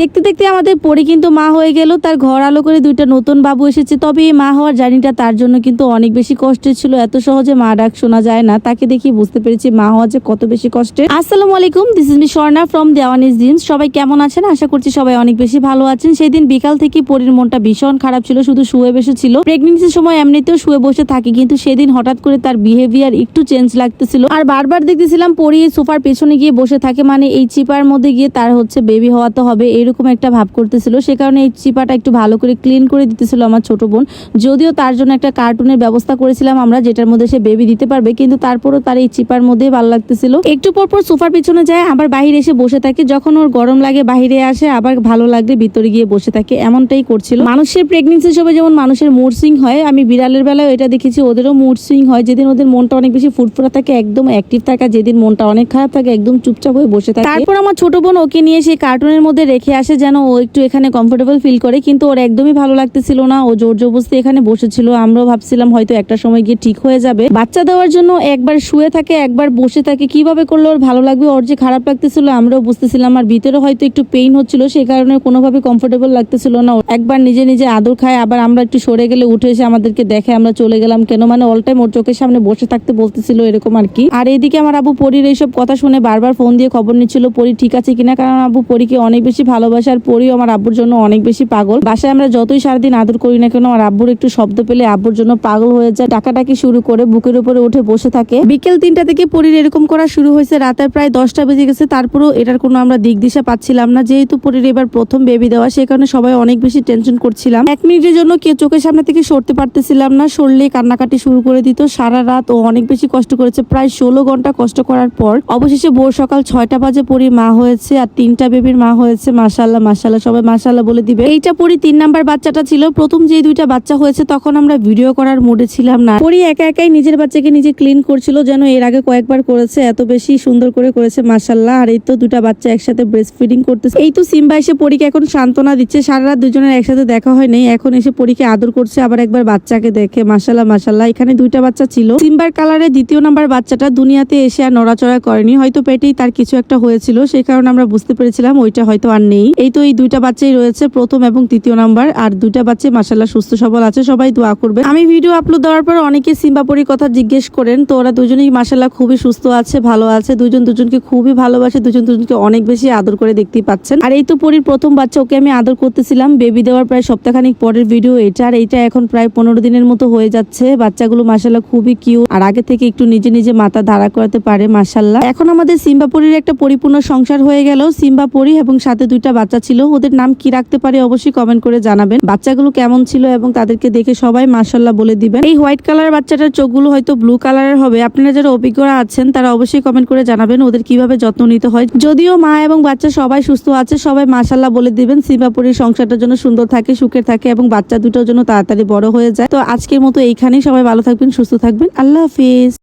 দেখতে দেখতে আমাদের পরি কিন্তু মা হয়ে গেল, তার ঘর আলো করে দুইটা নতুন বাবু এসেছে। তবে এই মা হওয়ার জার্নিটা তার জন্য কিন্তু অনেক বেশি কষ্টের ছিল, এত সহজে মা ডাক শোনা যায় না, তাকে দেখি বুঝতে পেরেছি মা হওয়া যে কত বেশি কষ্টের। আসসালামু আলাইকুম this is me Swarna from Dewan Dewan's gyms সবাই কেমন আছেন? আশা করছি সবাই অনেক বেশি ভালো আছেন। সেই দিন বিকাল থেকে পরির মনটা ভীষণ খারাপ ছিল, শুধু শুয়ে বসে ছিল প্রেগনেন্সির সময় এমনিতেও শুয়ে বসে থাকে, কিন্তু সেদিন হঠাৎ করে তার বিহেভিয়ার একটু চেঞ্জ লাগতেছিল। আর বারবার দেখতেছিলাম পরি সোফার পেছনে গিয়ে বসে থাকে মানে এই চিপার মধ্যে গিয়ে তার হচ্ছে বেবি হওয়াতে হবে এরকম একটা ভাব করতেছিল। সে কারণে এই চিপাটা একটু ভালো করে ক্লিন করে দিতেছিল আমার ছোট বোন। যদিও তার জন্য একটা কার্টুনের ব্যবস্থা করেছিলাম আমরা, যেটার মধ্যে সে বেবি দিতে পারবে, কিন্তু তারপরও তার এই চিপার মধ্যে ভালো লাগতেছিল। একটু পর পর সোফার পিছনে যায়, আবার বাইরে এসে বসে থাকে। যখন ওর গরম লাগে বাইরে আসে, আবার ভালো লাগলে ভিতরে গিয়ে বসে থাকে। এমনটাই করছিল। মানুষের প্রেগনেন্সির সময় যেমন মানুষের মুড সুইং হয়, আমি বিড়ালের বেলায় এটা দেখেছি, ওদেরও মুড সুইং হয়। যেদিন ওদের মনটা অনেক বেশি ফুটফুটা থাকে, একদম অ্যাক্টিভ থাকে, যেদিন মনটা অনেক খারাপ থাকে, একদম চুপচাপ হয়ে বসে থাকে। তারপর আমার ছোট বোন ওকে নিয়ে সেই কার্টুনের মধ্যে রেখে আসে যেন ও একটু এখানে কমফোর্টেবল ফিল করে, কিন্তু ওর একদমই ভালো লাগতেছিল না। ও জোর জবরদস্তি এখানে বসেছিল। আমরাও ভাবছিলাম হয়তো একটা সময় গিয়ে ঠিক হয়ে যাবে। বাচ্চা দেওয়ার জন্য একবার শুয়ে থাকে, একবার বসে থাকে, কীভাবে করলে ওর ভালো লাগবে? ওর যে খারাপ লাগতেছিল, আমরাও বুঝতেছিলাম। আর ভিতরে হয়তো একটু পেইন হচ্ছিল সেই কারণে কোনোভাবে কমফোর্টেবল লাগতেছিল না। একবার নিজে নিজে আদর খায়, আবার আমরা একটু সরে গেলে উঠে এসে আমাদেরকে দেখে আমরা চলে গেলাম কেন? মানে অল টাইম ওর চোখের সামনে বসে থাকতে বলতেছিল এরকম আর কি। আর এদিকে আমার আবু পরির এইসব কথা শুনে বারবার ফোন দিয়ে খবর নিচ্ছিল, পরি ঠিক আছে কিনা? কারণ আবু পরিকে অনেক বেশি ভালোবাসে আর পরিও আমার আব্বুর জন্য অনেক বেশি পাগল। বাসায় আমরা যতই সারাদিন আদর করি না কেন, আমার আব্বুর একটু শব্দ পেলে আব্বুর জন্য পাগল হয়ে যায়। ডাকাডাকি শুরু করে বুকের উপরে উঠে বসে থাকে। বিকেল তিনটা থেকে পরির এরকম করা শুরু হয়েছে। রাতের প্রায় দশটা বেজে গেছে। তারপরেও এটার কোনো আমরা দিক দিশা পাচ্ছিলাম না। যেহেতু পরির এবার প্রথম বেবি দেওয়া সেই কারণে সবাই অনেক বেশি টেনশন করছিলাম। এক মিনিটের জন্য কেউ চোখের সামনে থেকে সরতে পারতেছিলাম না। সরলে কান্নাকাটি শুরু করে দিত। সারা রাত ও অনেক বেশি কষ্ট করেছে। প্রায় ষোলো ঘণ্টা কষ্ট করার পর অবশেষে ভোর সকাল ছয়টা বাজে পরি মা হয়েছে আর তিনটা বেবির মা হয়েছে। মাসাল্লাহ মাসাল্লাহ সবাই মাসাল্লাহ বলে দিবে। এইটা পরি তিন নাম্বার বাচ্চাটা ছিল। প্রথম যে দুইটা বাচ্চা হয়েছে, তখন আমরা ভিডিও করার মুডে ছিলাম না। পরি একা একাই নিজের বাচ্চাকে নিজে ক্লিন করছিল, যেন এর আগে কয়েকবার করেছে, এত বেশি সুন্দর করে করেছে মাসাল্লাহ আর এই তো দুটা বাচ্চা একসাথে ব্রেস্ট ফিডিং করতেছে। এই তো সিম্বা এসে পরীকে এখন সান্ত্বনা দিচ্ছে। সারা রাত দুজনের একসাথে দেখা হয় নাই। এখন এসে পরীকে আদর করছে, আবার একবার বাচ্চাকে দেখে। মাসাল্লাহ মাসাল্লাহ এখানে দুইটা বাচ্চা ছিল। সিম্বার কালারে দ্বিতীয় নাম্বার বাচ্চাটা দুনিয়াতে এসে আর নড়াচড়া করেনি। হয়তো পেটেই তার কিছু একটা হয়েছিল, সেই কারণে আমরা বুঝতে পেরেছিলাম, ওইটা হয়তো আর নেই। এই তো এই দুইটা বাচ্চাই রয়েছে, প্রথম এবং তৃতীয় নাম্বার। আর দুইটা বাচ্চা মাসাল্লাহ সুস্থ, সবল আছে, সবাই দোয়া করবে আমি ভিডিও আপলোড দেওয়ার পর অনেকে সিম্বাপুরির কথা জিজ্ঞেস করেন, তো ওরা দুজনেই মাসাল্লাহ খুবই সুস্থ আছে, ভালো আছে। দুজন দুজনকে খুবই ভালোবাসে, দুজন দুজনকে অনেক বেশি আদর করে দেখতেই পাচ্ছেন। আর এই তো পরির প্রথম বাচ্চা, ওকে আমি আদর করতেছিলাম। বেবি দেওয়ার প্রায় সপ্তাহখানিক পরের ভিডিও এটা, আর এইটা এখন প্রায় পনেরো দিনের মতো হয়ে যাচ্ছে। বাচ্চাগুলো মাসাল্লাহ খুবই কিউ আর আগে থেকে একটু নিজে নিজে মাথা ধারা করাতে পারে মাসাল্লাহ এখন আমাদের সিম্বাপুরির একটা পরিপূর্ণ সংসার হয়ে গেল। সিম্বাপুরি এবং সাথে দুইটা বাচ্চা ছিল, ওদের নাম কি রাখতে পারে অবশ্যই কমেন্ট করে জানাবেন। বাচ্চাগুলো কেমন ছিল এবং তাদেরকে দেখে সবাই মার্শাল্লাহ বলে দিবেন। এই হোয়াইট কালার বাচ্চাটার চোখগুলো হয়তো ব্লু কালারের হবে। আপনারা যারা অভিজ্ঞরা আছেন, তারা অবশ্যই কমেন্ট করে জানাবেন ওদের কীভাবে যত্ন নিতে হয়। যদিও মা এবং বাচ্চা সবাই সুস্থ আছে, সবাই মাসাল্লাহ বলে দিবেন। সিম্বাপুরির সংসারটার জন্য সুন্দর থাকে, সুখের থাকে এবং বাচ্চা দুটোর জন্য তাড়াতাড়ি বড় হয়ে যায়। তো আজকের মতো এইখানেই সবাই ভালো থাকবেন, সুস্থ থাকবেন। আল্লাহ হাফিজ।